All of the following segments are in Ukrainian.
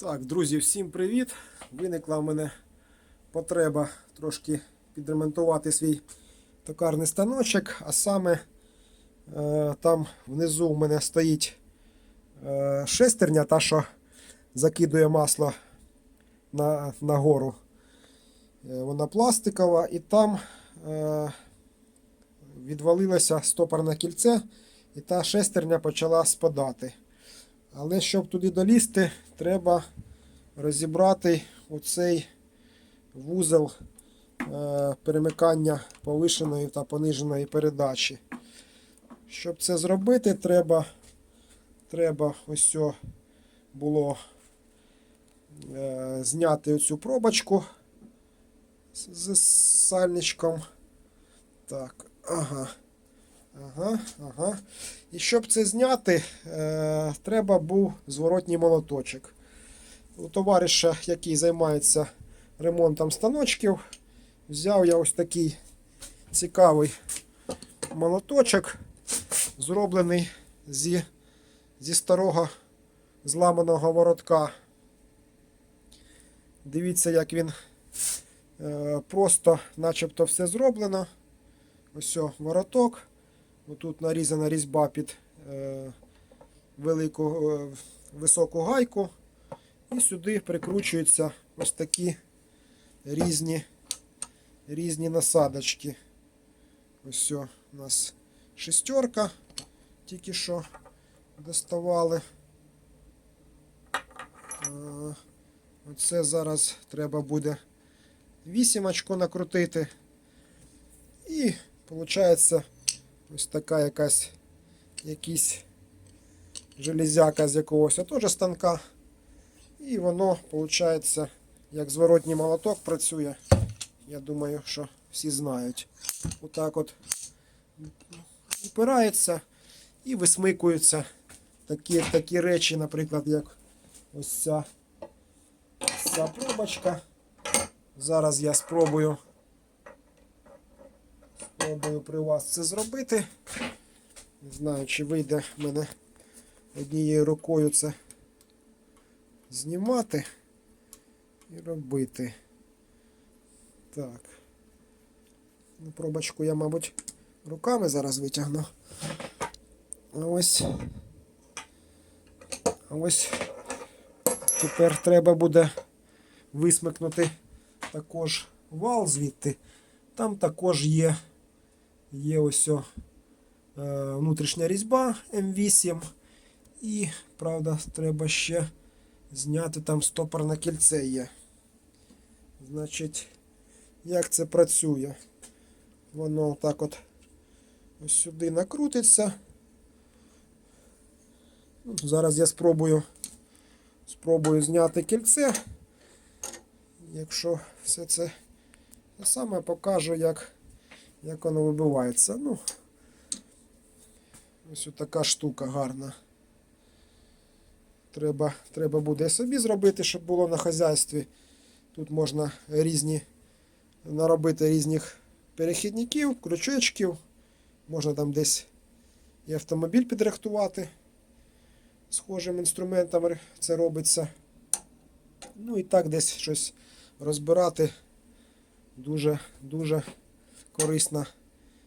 Так, друзі, всім привіт! Виникла в мене потреба трошки підремонтувати свій токарний станочок, а саме е, там внизу в мене стоїть е, шестерня, та що закидує масло на, на гору. Е, вона пластикова, і там е, відвалилося стопорне кільце, і та шестерня почала спадати. Але щоб туди долізти, треба розібрати оцей вузол е, перемикання повишеної та пониженої передачі. Щоб це зробити, треба, треба ось було е, зняти оцю пробочку з сальничком. Так, ага. Ага, ага. І щоб це зняти, е, треба був зворотній молоточок. У товариша, який займається ремонтом станочків, взяв я ось такий цікавий молоточок, зроблений зі, зі старого зламаного воротка. Дивіться, як він е, просто начебто все зроблено. Ось о, вороток. Тут нарізана різьба під е, велику е, високу гайку. І сюди прикручуються ось такі різні, різні насадочки. Ось у нас шестерка, тільки що доставали. Е, Оце зараз треба буде вісімочку накрутити. І виходить ось така якась якийсь железяка з якогось теж станка. І воно, виходить, як зворотній молоток працює. Я думаю, що всі знають. Отак от упирається і висмикуються такі, такі речі, наприклад, як ось ця, ця пробочка. Зараз я спробую Спробую при вас це зробити. Не знаю, чи вийде в мене однією рукою це знімати і робити. Так. Ну, пробочку я, мабуть, руками зараз витягну. А ось. А ось тепер треба буде висмикнути також вал звідти. Там також є Є ось о, е, внутрішня різьба М8. І, правда, треба ще зняти там стопорне кільце є. Значить, як це працює? Воно так от ось сюди накрутиться. Ну, Зараз я спробую спробую зняти кільце. Якщо все це саме покажу, як як воно вибивається. Ну, ось така штука гарна. Треба треба буде собі зробити, щоб було на хазяйстві. Тут можна різні наробити різних перехідників, крючечків. Можна там десь і автомобіль підрихтувати. Схожим інструментом це робиться. Ну і так десь щось розбирати дуже дуже корисна,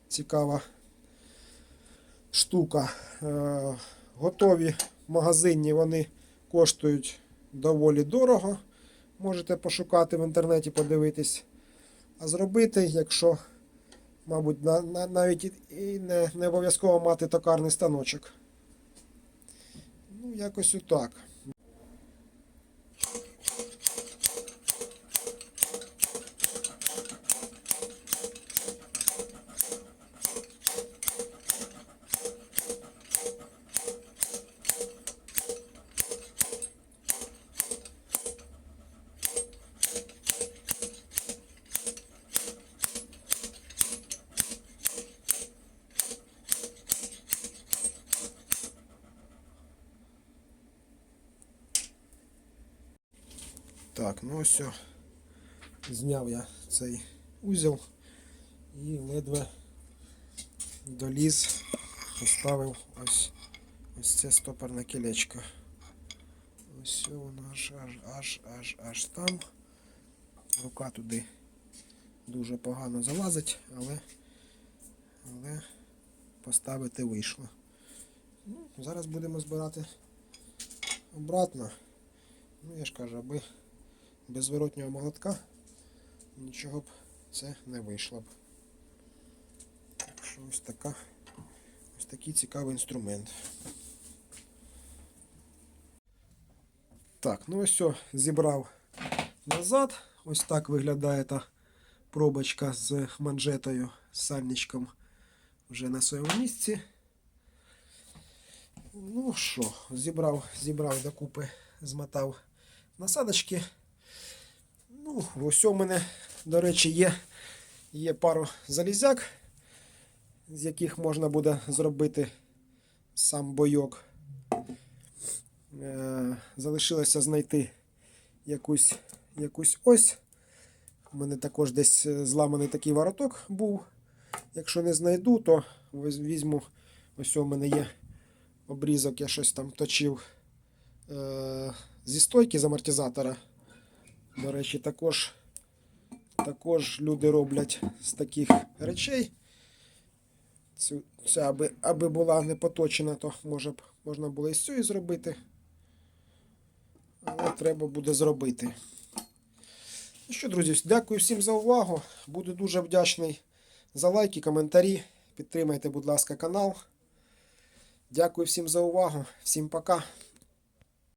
цікава штука. Е, готові магазинні вони коштують доволі дорого. Можете пошукати в інтернеті, подивитись. А зробити, якщо, мабуть, на, на, навіть і не, не обов'язково мати токарний станочок. Ну, якось отак. Так, ну ось. Зняв я цей узел і ледве доліз, поставив ось ось це стопорне кілечко. Ось воно аж аж аж аж аж там. Рука туди дуже погано залазить, але, але поставити вийшло. Ну, зараз будемо збирати обратно. Ну, я ж кажу, аби без зворотнього молотка нічого б це не вийшло б. Так що ось така, ось такий цікавий інструмент. Так, ну ось все, зібрав назад. Ось так виглядає та пробочка з манжетою, з сальничком вже на своєму місці. Ну що, зібрав, зібрав докупи, змотав насадочки. Ну, ось у мене, до речі, є, є пару залізяк, з яких можна буде зробити сам бойок. Е, залишилося знайти якусь, якусь ось. У мене також десь е, зламаний такий вороток був. Якщо не знайду, то візьму. Ось у мене є обрізок, я щось там точив е, зі стойки з амортизатора. До речі, також, також люди роблять з таких речей. Цю, ця, аби, аби була не поточена, то може б можна було і з цієї зробити. Але треба буде зробити. Ну що, друзі, дякую всім за увагу. Буду дуже вдячний за лайки, коментарі. Підтримайте, будь ласка, канал. Дякую всім за увагу. Всім пока.